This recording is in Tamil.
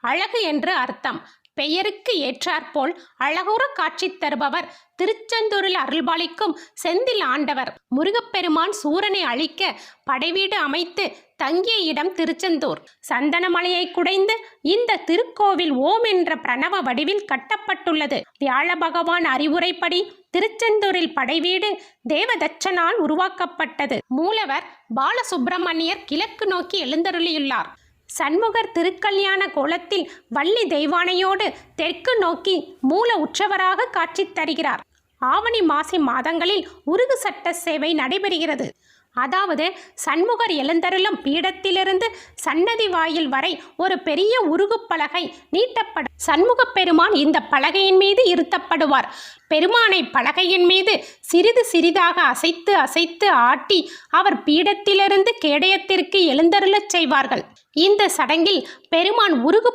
அழகு என்று அர்த்தம். பெயருக்கு ஏற்றாற்போல் அழகுற காட்சி தருபவர். திருச்செந்தூரில் அருள்பாலிக்கும் செந்தில் ஆண்டவர். முருகப்பெருமான் சூரனை அழிக்க படைவீடு அமைத்து தங்கிய இடம் திருச்செந்தூர். சந்தனமலையை குடைந்து இந்த திருக்கோவில் ஓம் என்ற பிரணவ வடிவில் கட்டப்பட்டுள்ளது. வியாழ பகவான் அறிவுரைப்படி திருச்செந்தூரில் படைவீடு தேவதச்சனால் உருவாக்கப்பட்டது. மூலவர் பாலசுப்பிரமணியர் கிழக்கு நோக்கி எழுந்தருளியுள்ளார். சண்முகர் திருக்கல்யாண கோலத்தில் வள்ளி தெய்வானையோடு தெற்கு நோக்கி மூல உற்சவராக காட்சி தருகிறார். ஆவணி மாசி மாதங்களில் உருகு சட்ட சேவை நடைபெறுகிறது. அதாவது சண்முகர் எழுந்தருளும் பீடத்திலிருந்து சன்னதி வாயில் வரை ஒரு பெரிய உருகு பலகை நீட்டப்படும் சண்முகப் பெருமான் இந்த பலகையின் மீது இருத்தப்படுவார். பெருமானை பலகையின் மீது சிறிது சிறிதாக அசைத்து அசைத்து ஆட்டி அவர் பீடத்திலிருந்து கேடயத்திற்கு எழுந்தருளச் செய்வார்கள். இந்த சடங்கில் பெருமான் உருகு